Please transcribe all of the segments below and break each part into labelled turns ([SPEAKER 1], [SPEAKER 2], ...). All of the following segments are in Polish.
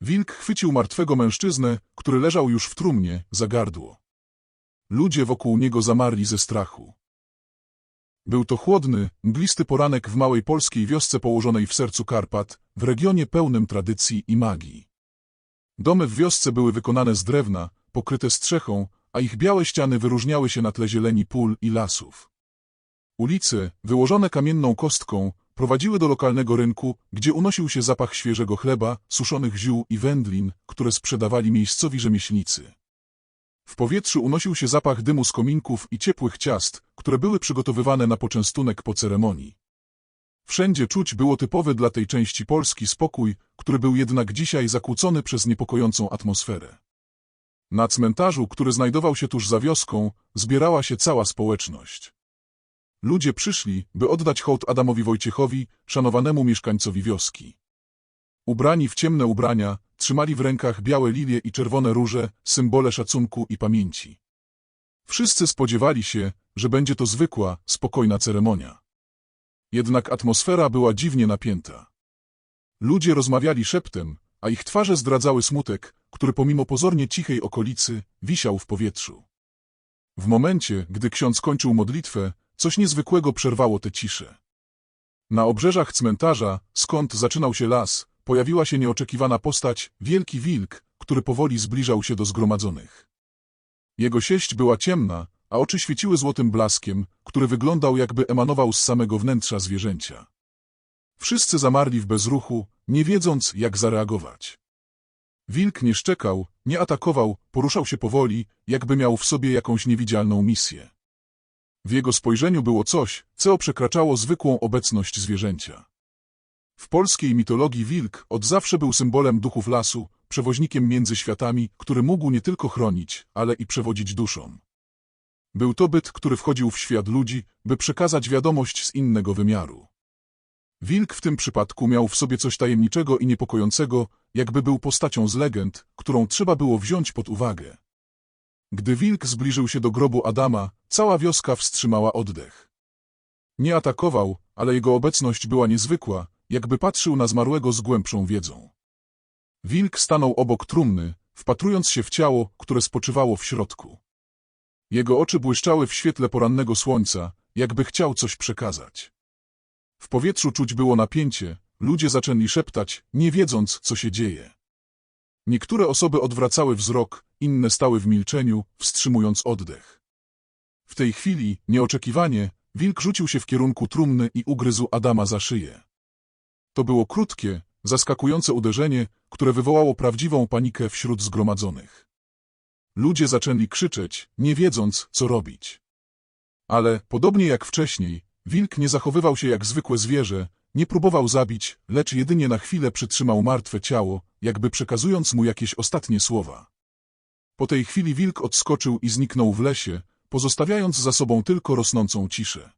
[SPEAKER 1] Wilk chwycił martwego mężczyznę, który leżał już w trumnie, za gardło. Ludzie wokół niego zamarli ze strachu. Był to chłodny, mglisty poranek w małej polskiej wiosce położonej w sercu Karpat, w regionie pełnym tradycji i magii. Domy w wiosce były wykonane z drewna, pokryte strzechą, a ich białe ściany wyróżniały się na tle zieleni pól i lasów. Ulice, wyłożone kamienną kostką, prowadziły do lokalnego rynku, gdzie unosił się zapach świeżego chleba, suszonych ziół i wędlin, które sprzedawali miejscowi rzemieślnicy. W powietrzu unosił się zapach dymu z kominków i ciepłych ciast, które były przygotowywane na poczęstunek po ceremonii. Wszędzie czuć było typowy dla tej części Polski spokój, który był jednak dzisiaj zakłócony przez niepokojącą atmosferę. Na cmentarzu, który znajdował się tuż za wioską, zbierała się cała społeczność. Ludzie przyszli, by oddać hołd Adamowi Wojciechowi, szanowanemu mieszkańcowi wioski. Ubrani w ciemne ubrania, trzymali w rękach białe lilie i czerwone róże, symbole szacunku i pamięci. Wszyscy spodziewali się, że będzie to zwykła, spokojna ceremonia. Jednak atmosfera była dziwnie napięta. Ludzie rozmawiali szeptem, a ich twarze zdradzały smutek, który pomimo pozornie cichej okolicy wisiał w powietrzu. W momencie, gdy ksiądz kończył modlitwę, coś niezwykłego przerwało tę ciszę. Na obrzeżach cmentarza, skąd zaczynał się las, pojawiła się nieoczekiwana postać, wielki wilk, który powoli zbliżał się do zgromadzonych. Jego sieść była ciemna, a oczy świeciły złotym blaskiem, który wyglądał jakby emanował z samego wnętrza zwierzęcia. Wszyscy zamarli w bezruchu, nie wiedząc, jak zareagować. Wilk nie szczekał, nie atakował, poruszał się powoli, jakby miał w sobie jakąś niewidzialną misję. W jego spojrzeniu było coś, co przekraczało zwykłą obecność zwierzęcia. W polskiej mitologii wilk od zawsze był symbolem duchów lasu, przewoźnikiem między światami, który mógł nie tylko chronić, ale i przewodzić duszom. Był to byt, który wchodził w świat ludzi, by przekazać wiadomość z innego wymiaru. Wilk w tym przypadku miał w sobie coś tajemniczego i niepokojącego, jakby był postacią z legend, którą trzeba było wziąć pod uwagę. Gdy wilk zbliżył się do grobu Adama, cała wioska wstrzymała oddech. Nie atakował, ale jego obecność była niezwykła, jakby patrzył na zmarłego z głębszą wiedzą. Wilk stanął obok trumny, wpatrując się w ciało, które spoczywało w środku. Jego oczy błyszczały w świetle porannego słońca, jakby chciał coś przekazać. W powietrzu czuć było napięcie, ludzie zaczęli szeptać, nie wiedząc, co się dzieje. Niektóre osoby odwracały wzrok, inne stały w milczeniu, wstrzymując oddech. W tej chwili, nieoczekiwanie, wilk rzucił się w kierunku trumny i ugryzł Adama za szyję. To było krótkie, zaskakujące uderzenie, które wywołało prawdziwą panikę wśród zgromadzonych. Ludzie zaczęli krzyczeć, nie wiedząc, co robić. Ale, podobnie jak wcześniej, wilk nie zachowywał się jak zwykłe zwierzę, nie próbował zabić, lecz jedynie na chwilę przytrzymał martwe ciało, jakby przekazując mu jakieś ostatnie słowa. Po tej chwili wilk odskoczył i zniknął w lesie, pozostawiając za sobą tylko rosnącą ciszę.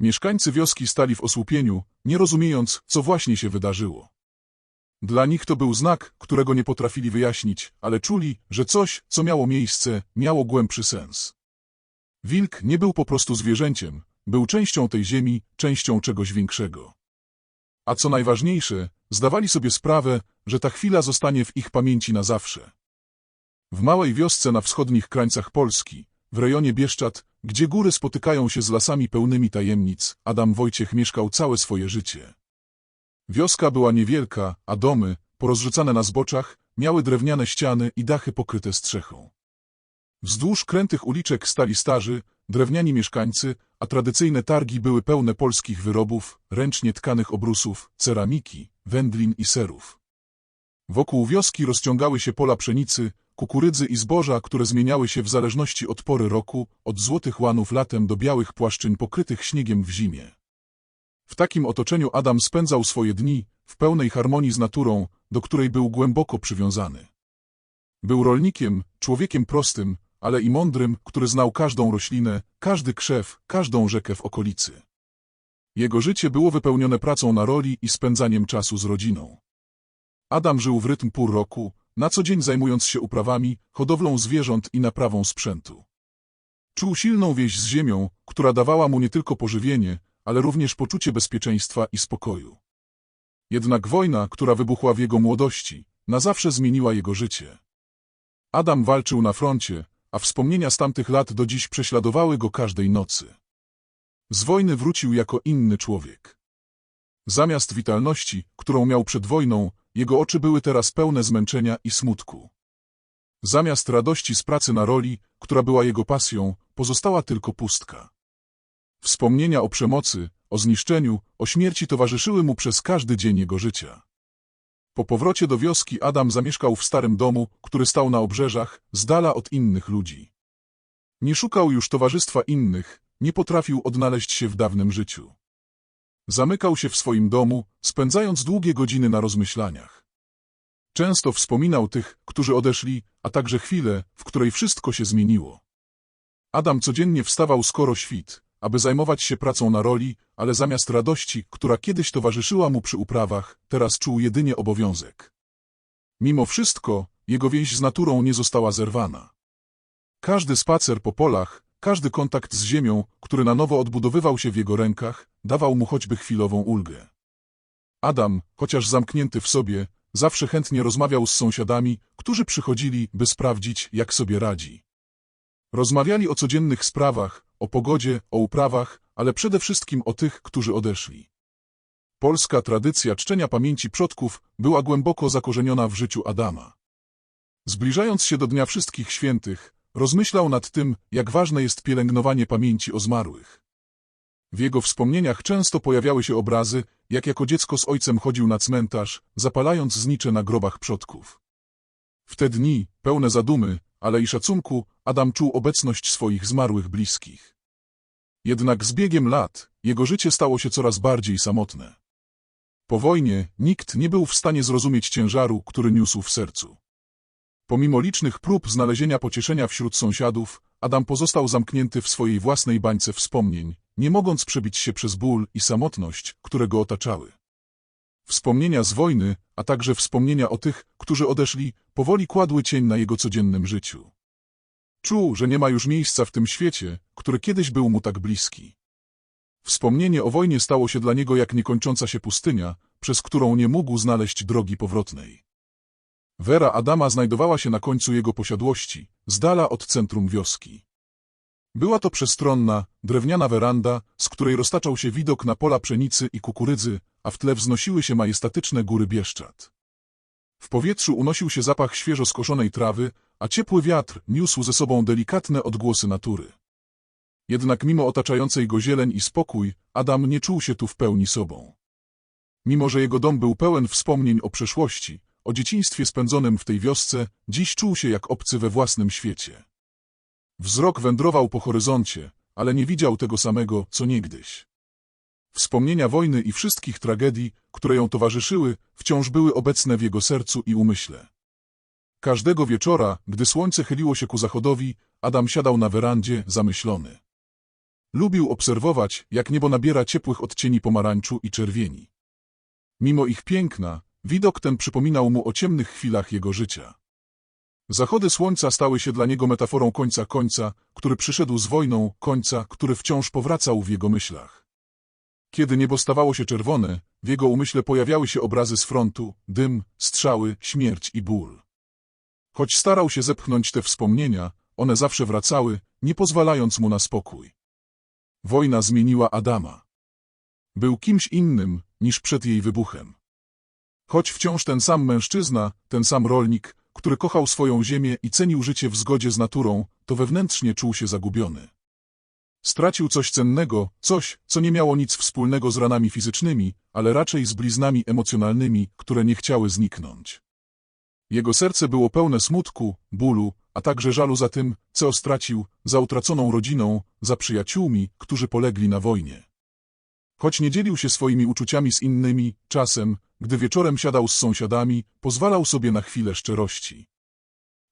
[SPEAKER 1] Mieszkańcy wioski stali w osłupieniu, nie rozumiejąc, co właśnie się wydarzyło. Dla nich to był znak, którego nie potrafili wyjaśnić, ale czuli, że coś, co miało miejsce, miało głębszy sens. Wilk nie był po prostu zwierzęciem, był częścią tej ziemi, częścią czegoś większego. A co najważniejsze, zdawali sobie sprawę, że ta chwila zostanie w ich pamięci na zawsze. W małej wiosce na wschodnich krańcach Polski, w rejonie Bieszczad, gdzie góry spotykają się z lasami pełnymi tajemnic, Adam Wojciech mieszkał całe swoje życie. Wioska była niewielka, a domy, porozrzucane na zboczach, miały drewniane ściany i dachy pokryte strzechą. Wzdłuż krętych uliczek stali starzy, drewniani mieszkańcy, a tradycyjne targi były pełne polskich wyrobów, ręcznie tkanych obrusów, ceramiki, wędlin i serów. Wokół wioski rozciągały się pola pszenicy, kukurydzy i zboża, które zmieniały się w zależności od pory roku, od złotych łanów latem do białych płaszczyń pokrytych śniegiem w zimie. W takim otoczeniu Adam spędzał swoje dni, w pełnej harmonii z naturą, do której był głęboko przywiązany. Był rolnikiem, człowiekiem prostym, ale i mądrym, który znał każdą roślinę, każdy krzew, każdą rzekę w okolicy. Jego życie było wypełnione pracą na roli i spędzaniem czasu z rodziną. Adam żył w rytm pół roku, na co dzień zajmując się uprawami, hodowlą zwierząt i naprawą sprzętu. Czuł silną więź z ziemią, która dawała mu nie tylko pożywienie, ale również poczucie bezpieczeństwa i spokoju. Jednak wojna, która wybuchła w jego młodości, na zawsze zmieniła jego życie. Adam walczył na froncie, a wspomnienia z tamtych lat do dziś prześladowały go każdej nocy. Z wojny wrócił jako inny człowiek. Zamiast witalności, którą miał przed wojną, jego oczy były teraz pełne zmęczenia i smutku. Zamiast radości z pracy na roli, która była jego pasją, pozostała tylko pustka. Wspomnienia o przemocy, o zniszczeniu, o śmierci towarzyszyły mu przez każdy dzień jego życia. Po powrocie do wioski Adam zamieszkał w starym domu, który stał na obrzeżach, z dala od innych ludzi. Nie szukał już towarzystwa innych, nie potrafił odnaleźć się w dawnym życiu. Zamykał się w swoim domu, spędzając długie godziny na rozmyślaniach. Często wspominał tych, którzy odeszli, a także chwilę, w której wszystko się zmieniło. Adam codziennie wstawał skoro świt, aby zajmować się pracą na roli, ale zamiast radości, która kiedyś towarzyszyła mu przy uprawach, teraz czuł jedynie obowiązek. Mimo wszystko, jego więź z naturą nie została zerwana. Każdy spacer po polach, każdy kontakt z ziemią, który na nowo odbudowywał się w jego rękach, dawał mu choćby chwilową ulgę. Adam, chociaż zamknięty w sobie, zawsze chętnie rozmawiał z sąsiadami, którzy przychodzili, by sprawdzić, jak sobie radzi. Rozmawiali o codziennych sprawach, o pogodzie, o uprawach, ale przede wszystkim o tych, którzy odeszli. Polska tradycja czczenia pamięci przodków była głęboko zakorzeniona w życiu Adama. Zbliżając się do Dnia Wszystkich Świętych, rozmyślał nad tym, jak ważne jest pielęgnowanie pamięci o zmarłych. W jego wspomnieniach często pojawiały się obrazy, jak jako dziecko z ojcem chodził na cmentarz, zapalając znicze na grobach przodków. W te dni, pełne zadumy, ale i szacunku, Adam czuł obecność swoich zmarłych bliskich. Jednak z biegiem lat jego życie stało się coraz bardziej samotne. Po wojnie nikt nie był w stanie zrozumieć ciężaru, który niósł w sercu. Pomimo licznych prób znalezienia pocieszenia wśród sąsiadów, Adam pozostał zamknięty w swojej własnej bańce wspomnień, nie mogąc przebić się przez ból i samotność, które go otaczały. Wspomnienia z wojny, a także wspomnienia o tych, którzy odeszli, powoli kładły cień na jego codziennym życiu. Czuł, że nie ma już miejsca w tym świecie, który kiedyś był mu tak bliski. Wspomnienie o wojnie stało się dla niego jak niekończąca się pustynia, przez którą nie mógł znaleźć drogi powrotnej. Wera Adama znajdowała się na końcu jego posiadłości, z dala od centrum wioski. Była to przestronna, drewniana weranda, z której roztaczał się widok na pola pszenicy i kukurydzy, a w tle wznosiły się majestatyczne góry Bieszczad. W powietrzu unosił się zapach świeżo skoszonej trawy, a ciepły wiatr niósł ze sobą delikatne odgłosy natury. Jednak mimo otaczającej go zieleń i spokój, Adam nie czuł się tu w pełni sobą. Mimo, że jego dom był pełen wspomnień o przeszłości, o dzieciństwie spędzonym w tej wiosce, dziś czuł się jak obcy we własnym świecie. Wzrok wędrował po horyzoncie, ale nie widział tego samego, co niegdyś. Wspomnienia wojny i wszystkich tragedii, które ją towarzyszyły, wciąż były obecne w jego sercu i umyśle. Każdego wieczora, gdy słońce chyliło się ku zachodowi, Adam siadał na werandzie, zamyślony. Lubił obserwować, jak niebo nabiera ciepłych odcieni pomarańczu i czerwieni. Mimo ich piękna, widok ten przypominał mu o ciemnych chwilach jego życia. Zachody słońca stały się dla niego metaforą końca końca, który przyszedł z wojną, końca, który wciąż powracał w jego myślach. Kiedy niebo stawało się czerwone, w jego umyśle pojawiały się obrazy z frontu, dym, strzały, śmierć i ból. Choć starał się zepchnąć te wspomnienia, one zawsze wracały, nie pozwalając mu na spokój. Wojna zmieniła Adama. Był kimś innym, niż przed jej wybuchem. Choć wciąż ten sam mężczyzna, ten sam rolnik, który kochał swoją ziemię i cenił życie w zgodzie z naturą, to wewnętrznie czuł się zagubiony. Stracił coś cennego, coś, co nie miało nic wspólnego z ranami fizycznymi, ale raczej z bliznami emocjonalnymi, które nie chciały zniknąć. Jego serce było pełne smutku, bólu, a także żalu za tym, co stracił, za utraconą rodziną, za przyjaciółmi, którzy polegli na wojnie. Choć nie dzielił się swoimi uczuciami z innymi, czasem, gdy wieczorem siadał z sąsiadami, pozwalał sobie na chwilę szczerości.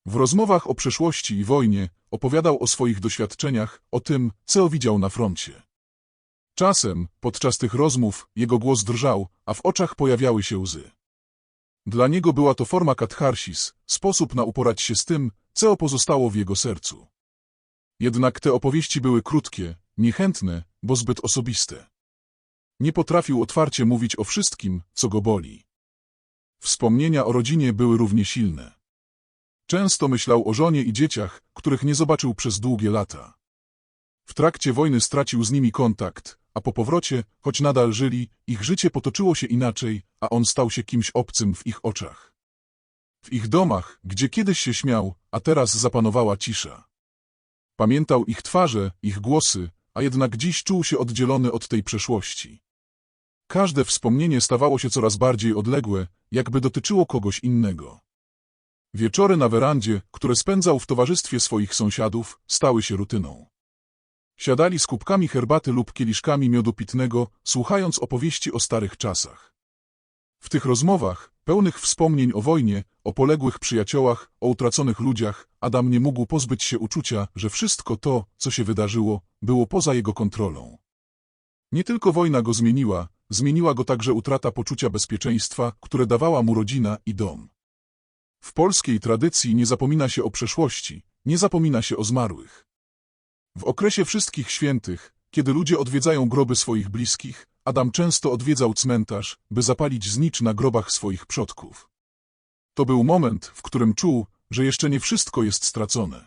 [SPEAKER 1] W rozmowach o przeszłości i wojnie opowiadał o swoich doświadczeniach, o tym, co widział na froncie. Czasem, podczas tych rozmów, jego głos drżał, a w oczach pojawiały się łzy. Dla niego była to forma katharsis, sposób na uporać się z tym, co pozostało w jego sercu. Jednak te opowieści były krótkie, niechętne, bo zbyt osobiste. Nie potrafił otwarcie mówić o wszystkim, co go boli. Wspomnienia o rodzinie były równie silne. Często myślał o żonie i dzieciach, których nie zobaczył przez długie lata. W trakcie wojny stracił z nimi kontakt, a po powrocie, choć nadal żyli, ich życie potoczyło się inaczej, a on stał się kimś obcym w ich oczach. W ich domach, gdzie kiedyś się śmiał, a teraz zapanowała cisza. Pamiętał ich twarze, ich głosy, a jednak dziś czuł się oddzielony od tej przeszłości. Każde wspomnienie stawało się coraz bardziej odległe, jakby dotyczyło kogoś innego. Wieczory na werandzie, które spędzał w towarzystwie swoich sąsiadów, stały się rutyną. Siadali z kubkami herbaty lub kieliszkami miodu pitnego, słuchając opowieści o starych czasach. W tych rozmowach, pełnych wspomnień o wojnie, o poległych przyjaciołach, o utraconych ludziach, Adam nie mógł pozbyć się uczucia, że wszystko to, co się wydarzyło, było poza jego kontrolą. Nie tylko wojna go zmieniła, zmieniła go także utrata poczucia bezpieczeństwa, które dawała mu rodzina i dom. W polskiej tradycji nie zapomina się o przeszłości, nie zapomina się o zmarłych. W okresie wszystkich świętych, kiedy ludzie odwiedzają groby swoich bliskich, Adam często odwiedzał cmentarz, by zapalić znicz na grobach swoich przodków. To był moment, w którym czuł, że jeszcze nie wszystko jest stracone.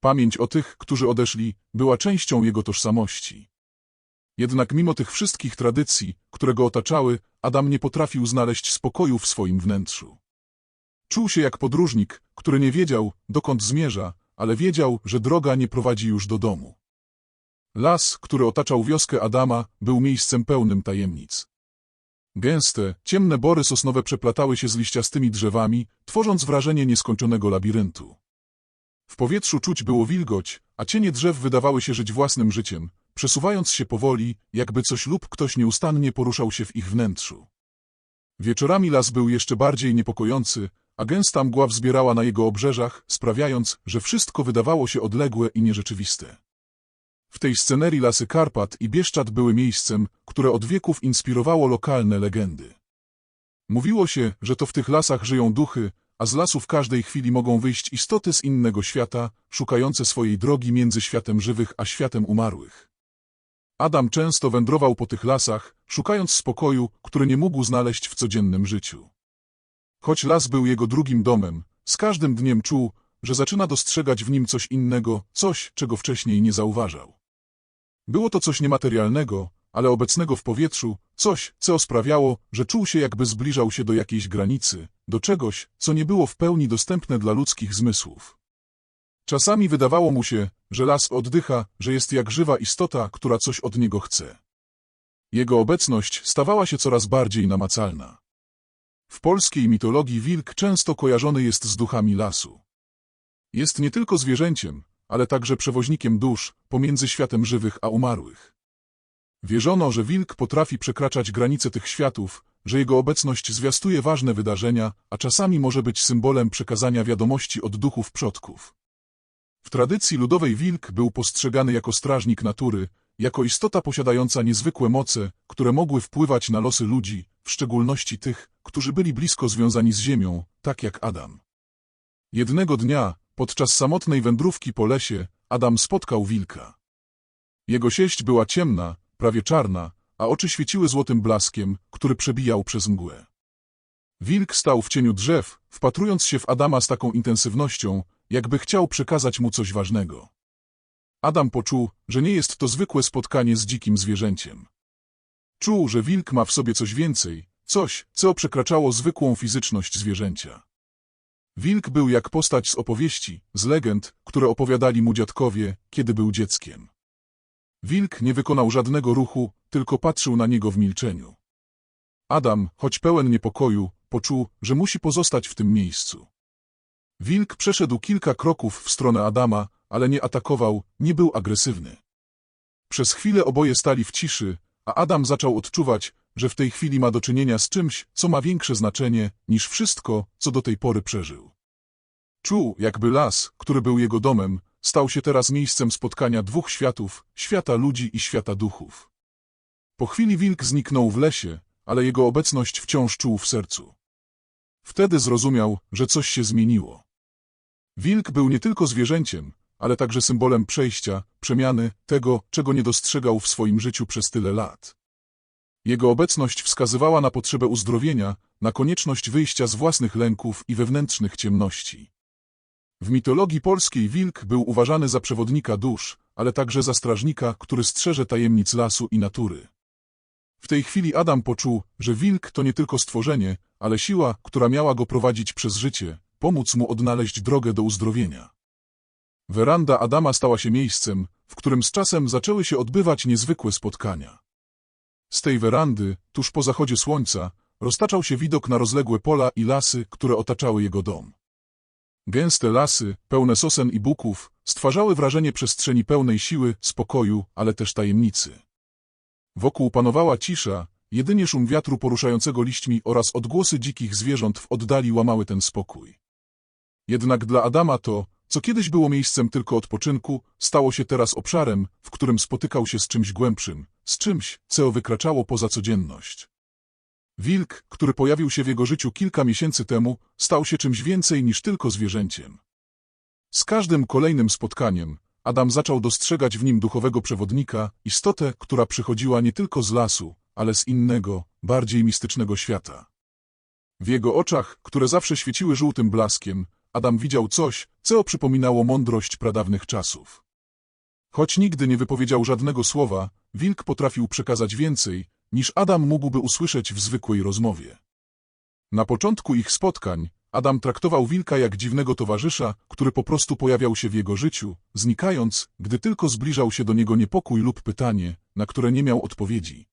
[SPEAKER 1] Pamięć o tych, którzy odeszli, była częścią jego tożsamości. Jednak mimo tych wszystkich tradycji, które go otaczały, Adam nie potrafił znaleźć spokoju w swoim wnętrzu. Czuł się jak podróżnik, który nie wiedział, dokąd zmierza, ale wiedział, że droga nie prowadzi już do domu. Las, który otaczał wioskę Adama, był miejscem pełnym tajemnic. Gęste, ciemne bory sosnowe przeplatały się z liściastymi drzewami, tworząc wrażenie nieskończonego labiryntu. W powietrzu czuć było wilgoć, a cienie drzew wydawały się żyć własnym życiem, przesuwając się powoli, jakby coś lub ktoś nieustannie poruszał się w ich wnętrzu. Wieczorami las był jeszcze bardziej niepokojący, a gęsta mgła wzbierała na jego obrzeżach, sprawiając, że wszystko wydawało się odległe i nierzeczywiste. W tej scenerii lasy Karpat i Bieszczad były miejscem, które od wieków inspirowało lokalne legendy. Mówiło się, że to w tych lasach żyją duchy, a z lasu w każdej chwili mogą wyjść istoty z innego świata, szukające swojej drogi między światem żywych a światem umarłych. Adam często wędrował po tych lasach, szukając spokoju, który nie mógł znaleźć w codziennym życiu. Choć las był jego drugim domem, z każdym dniem czuł, że zaczyna dostrzegać w nim coś innego, coś, czego wcześniej nie zauważał. Było to coś niematerialnego, ale obecnego w powietrzu, coś, co sprawiało, że czuł się jakby zbliżał się do jakiejś granicy, do czegoś, co nie było w pełni dostępne dla ludzkich zmysłów. Czasami wydawało mu się, że las oddycha, że jest jak żywa istota, która coś od niego chce. Jego obecność stawała się coraz bardziej namacalna. W polskiej mitologii wilk często kojarzony jest z duchami lasu. Jest nie tylko zwierzęciem, ale także przewoźnikiem dusz pomiędzy światem żywych a umarłych. Wierzono, że wilk potrafi przekraczać granice tych światów, że jego obecność zwiastuje ważne wydarzenia, a czasami może być symbolem przekazania wiadomości od duchów przodków. W tradycji ludowej wilk był postrzegany jako strażnik natury, jako istota posiadająca niezwykłe moce, które mogły wpływać na losy ludzi, w szczególności tych, którzy byli blisko związani z ziemią, tak jak Adam. Jednego dnia, podczas samotnej wędrówki po lesie, Adam spotkał wilka. Jego sieść była ciemna, prawie czarna, a oczy świeciły złotym blaskiem, który przebijał przez mgłę. Wilk stał w cieniu drzew, wpatrując się w Adama z taką intensywnością, jakby chciał przekazać mu coś ważnego. Adam poczuł, że nie jest to zwykłe spotkanie z dzikim zwierzęciem. Czuł, że wilk ma w sobie coś więcej, coś, co przekraczało zwykłą fizyczność zwierzęcia. Wilk był jak postać z opowieści, z legend, które opowiadali mu dziadkowie, kiedy był dzieckiem. Wilk nie wykonał żadnego ruchu, tylko patrzył na niego w milczeniu. Adam, choć pełen niepokoju, poczuł, że musi pozostać w tym miejscu. Wilk przeszedł kilka kroków w stronę Adama, ale nie atakował, nie był agresywny. Przez chwilę oboje stali w ciszy, a Adam zaczął odczuwać, że w tej chwili ma do czynienia z czymś, co ma większe znaczenie niż wszystko, co do tej pory przeżył. Czuł, jakby las, który był jego domem, stał się teraz miejscem spotkania dwóch światów, świata ludzi i świata duchów. Po chwili wilk zniknął w lesie, ale jego obecność wciąż czuł w sercu. Wtedy zrozumiał, że coś się zmieniło. Wilk był nie tylko zwierzęciem, ale także symbolem przejścia, przemiany, tego, czego nie dostrzegał w swoim życiu przez tyle lat. Jego obecność wskazywała na potrzebę uzdrowienia, na konieczność wyjścia z własnych lęków i wewnętrznych ciemności. W mitologii polskiej wilk był uważany za przewodnika dusz, ale także za strażnika, który strzeże tajemnic lasu i natury. W tej chwili Adam poczuł, że wilk to nie tylko stworzenie, ale siła, która miała go prowadzić przez życie, pomóc mu odnaleźć drogę do uzdrowienia. Weranda Adama stała się miejscem, w którym z czasem zaczęły się odbywać niezwykłe spotkania. Z tej werandy, tuż po zachodzie słońca, roztaczał się widok na rozległe pola i lasy, które otaczały jego dom. Gęste lasy, pełne sosen i buków, stwarzały wrażenie przestrzeni pełnej siły, spokoju, ale też tajemnicy. Wokół panowała cisza, jedynie szum wiatru poruszającego liśćmi oraz odgłosy dzikich zwierząt w oddali łamały ten spokój. Jednak dla Adama to, co kiedyś było miejscem tylko odpoczynku, stało się teraz obszarem, w którym spotykał się z czymś głębszym, z czymś, co wykraczało poza codzienność. Wilk, który pojawił się w jego życiu kilka miesięcy temu, stał się czymś więcej niż tylko zwierzęciem. Z każdym kolejnym spotkaniem Adam zaczął dostrzegać w nim duchowego przewodnika, istotę, która przychodziła nie tylko z lasu, ale z innego, bardziej mistycznego świata. W jego oczach, które zawsze świeciły żółtym blaskiem, Adam widział coś, co przypominało mądrość pradawnych czasów. Choć nigdy nie wypowiedział żadnego słowa, wilk potrafił przekazać więcej, niż Adam mógłby usłyszeć w zwykłej rozmowie. Na początku ich spotkań Adam traktował wilka jak dziwnego towarzysza, który po prostu pojawiał się w jego życiu, znikając, gdy tylko zbliżał się do niego niepokój lub pytanie, na które nie miał odpowiedzi.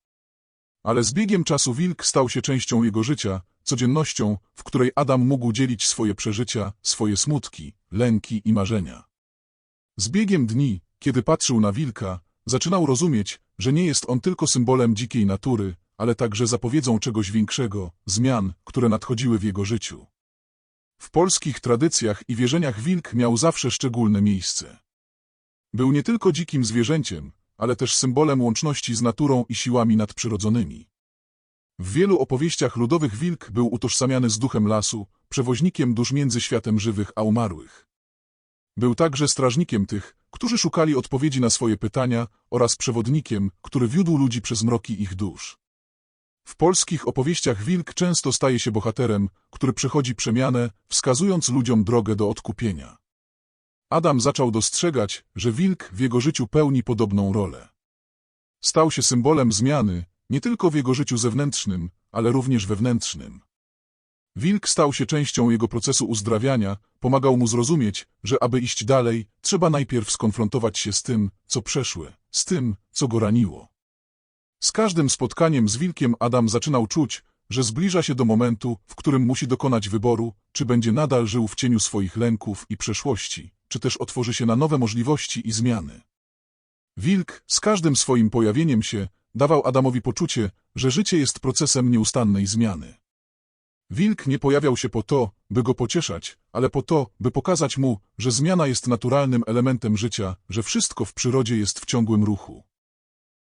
[SPEAKER 1] Ale z biegiem czasu wilk stał się częścią jego życia, codziennością, w której Adam mógł dzielić swoje przeżycia, swoje smutki, lęki i marzenia. Z biegiem dni, kiedy patrzył na wilka, zaczynał rozumieć, że nie jest on tylko symbolem dzikiej natury, ale także zapowiedzą czegoś większego, zmian, które nadchodziły w jego życiu. W polskich tradycjach i wierzeniach wilk miał zawsze szczególne miejsce. Był nie tylko dzikim zwierzęciem, ale też symbolem łączności z naturą i siłami nadprzyrodzonymi. W wielu opowieściach ludowych wilk był utożsamiany z duchem lasu, przewoźnikiem dusz między światem żywych a umarłych. Był także strażnikiem tych, którzy szukali odpowiedzi na swoje pytania oraz przewodnikiem, który wiódł ludzi przez mroki ich dusz. W polskich opowieściach wilk często staje się bohaterem, który przechodzi przemianę, wskazując ludziom drogę do odkupienia. Adam zaczął dostrzegać, że wilk w jego życiu pełni podobną rolę. Stał się symbolem zmiany, nie tylko w jego życiu zewnętrznym, ale również wewnętrznym. Wilk stał się częścią jego procesu uzdrawiania, pomagał mu zrozumieć, że aby iść dalej, trzeba najpierw skonfrontować się z tym, co przeszłe, z tym, co go raniło. Z każdym spotkaniem z wilkiem Adam zaczynał czuć, że zbliża się do momentu, w którym musi dokonać wyboru, czy będzie nadal żył w cieniu swoich lęków i przeszłości, czy też otworzy się na nowe możliwości i zmiany. Wilk, z każdym swoim pojawieniem się, dawał Adamowi poczucie, że życie jest procesem nieustannej zmiany. Wilk nie pojawiał się po to, by go pocieszać, ale po to, by pokazać mu, że zmiana jest naturalnym elementem życia, że wszystko w przyrodzie jest w ciągłym ruchu.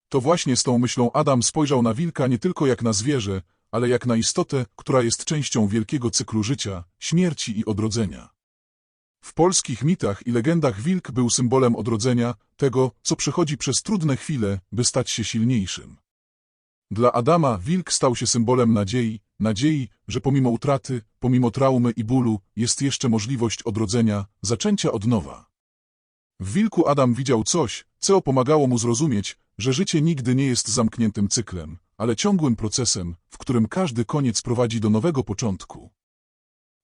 [SPEAKER 1] To właśnie z tą myślą Adam spojrzał na wilka nie tylko jak na zwierzę, ale jak na istotę, która jest częścią wielkiego cyklu życia, śmierci i odrodzenia. Polskich mitach i legendach wilk był symbolem odrodzenia, tego, co przechodzi przez trudne chwile, by stać się silniejszym. Dla Adama wilk stał się symbolem nadziei, nadziei, że pomimo utraty, pomimo traumy i bólu, jest jeszcze możliwość odrodzenia, zaczęcia od nowa. W wilku Adam widział coś, co pomagało mu zrozumieć, że życie nigdy nie jest zamkniętym cyklem, ale ciągłym procesem, w którym każdy koniec prowadzi do nowego początku.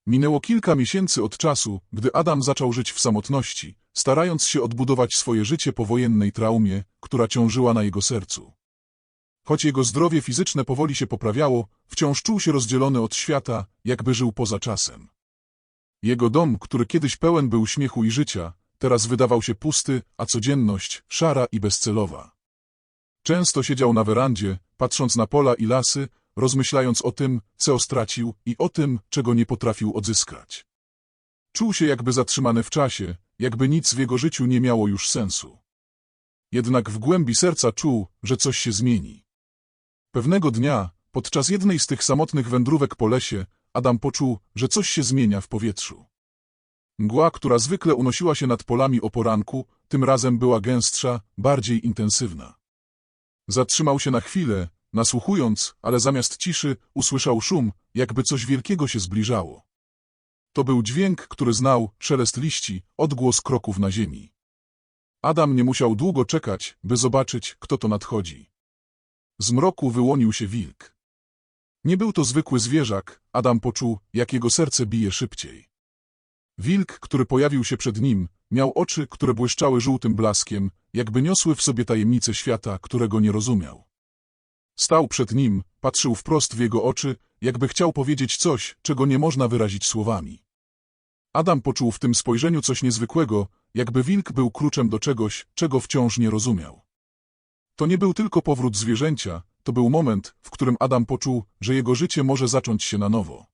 [SPEAKER 1] Minęło kilka miesięcy od czasu, gdy Adam zaczął żyć w samotności, starając się odbudować swoje życie po wojennej traumie, która ciążyła na jego sercu. Choć jego zdrowie fizyczne powoli się poprawiało, wciąż czuł się rozdzielony od świata, jakby żył poza czasem. Jego dom, który kiedyś pełen był śmiechu i życia, teraz wydawał się pusty, a codzienność szara i bezcelowa. Często siedział na werandzie, patrząc na pola i lasy, rozmyślając o tym, co stracił i o tym, czego nie potrafił odzyskać. Czuł się jakby zatrzymany w czasie, jakby nic w jego życiu nie miało już sensu. Jednak w głębi serca czuł, że coś się zmieni. Pewnego dnia, podczas jednej z tych samotnych wędrówek po lesie, Adam poczuł, że coś się zmienia w powietrzu. Mgła, która zwykle unosiła się nad polami o poranku, tym razem była gęstsza, bardziej intensywna. Zatrzymał się na chwilę, nasłuchując, ale zamiast ciszy usłyszał szum, jakby coś wielkiego się zbliżało. To był dźwięk, który znał, szelest liści, odgłos kroków na ziemi. Adam nie musiał długo czekać, by zobaczyć, kto to nadchodzi. Z mroku wyłonił się wilk. Nie był to zwykły zwierzak, Adam poczuł, jak jego serce bije szybciej. Wilk, który pojawił się przed nim, miał oczy, które błyszczały żółtym blaskiem, jakby niosły w sobie tajemnice świata, którego nie rozumiał. Stał przed nim, patrzył wprost w jego oczy, jakby chciał powiedzieć coś, czego nie można wyrazić słowami. Adam poczuł w tym spojrzeniu coś niezwykłego, jakby wilk był kluczem do czegoś, czego wciąż nie rozumiał. To nie był tylko powrót zwierzęcia, to był moment, w którym Adam poczuł, że jego życie może zacząć się na nowo.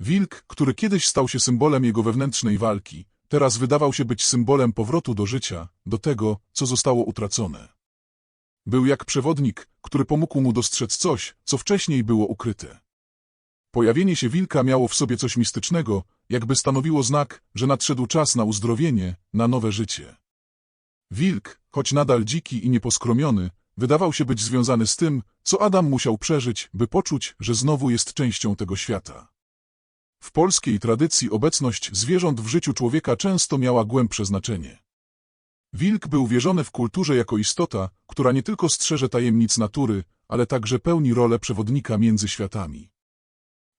[SPEAKER 1] Wilk, który kiedyś stał się symbolem jego wewnętrznej walki, teraz wydawał się być symbolem powrotu do życia, do tego, co zostało utracone. Był jak przewodnik, który pomógł mu dostrzec coś, co wcześniej było ukryte. Pojawienie się wilka miało w sobie coś mistycznego, jakby stanowiło znak, że nadszedł czas na uzdrowienie, na nowe życie. Wilk, choć nadal dziki i nieposkromiony, wydawał się być związany z tym, co Adam musiał przeżyć, by poczuć, że znowu jest częścią tego świata. W polskiej tradycji obecność zwierząt w życiu człowieka często miała głębsze znaczenie. Wilk był wierzony w kulturze jako istota, która nie tylko strzeże tajemnic natury, ale także pełni rolę przewodnika między światami.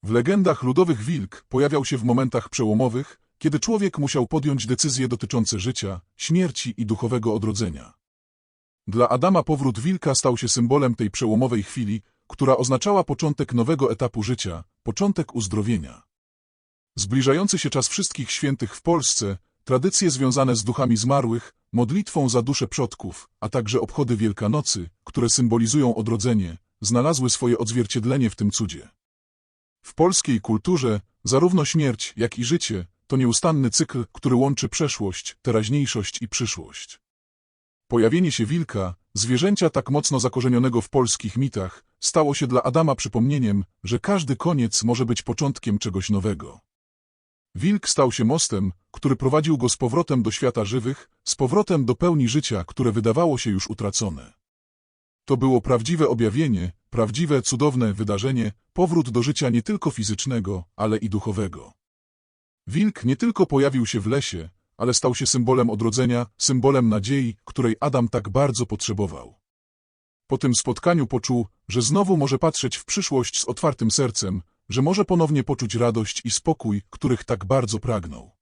[SPEAKER 1] W legendach ludowych wilk pojawiał się w momentach przełomowych, kiedy człowiek musiał podjąć decyzje dotyczące życia, śmierci i duchowego odrodzenia. Dla Adama powrót wilka stał się symbolem tej przełomowej chwili, która oznaczała początek nowego etapu życia, początek uzdrowienia. Zbliżający się czas wszystkich świętych w Polsce, tradycje związane z duchami zmarłych, modlitwą za dusze przodków, a także obchody Wielkanocy, które symbolizują odrodzenie, znalazły swoje odzwierciedlenie w tym cudzie. W polskiej kulturze zarówno śmierć, jak i życie to nieustanny cykl, który łączy przeszłość, teraźniejszość i przyszłość. Pojawienie się wilka, zwierzęcia tak mocno zakorzenionego w polskich mitach, stało się dla Adama przypomnieniem, że każdy koniec może być początkiem czegoś nowego. Wilk stał się mostem, który prowadził go z powrotem do świata żywych, z powrotem do pełni życia, które wydawało się już utracone. To było prawdziwe objawienie, prawdziwe, cudowne wydarzenie, powrót do życia nie tylko fizycznego, ale i duchowego. Wilk nie tylko pojawił się w lesie, ale stał się symbolem odrodzenia, symbolem nadziei, której Adam tak bardzo potrzebował. Po tym spotkaniu poczuł, że znowu może patrzeć w przyszłość z otwartym sercem, że może ponownie poczuć radość i spokój, których tak bardzo pragnął.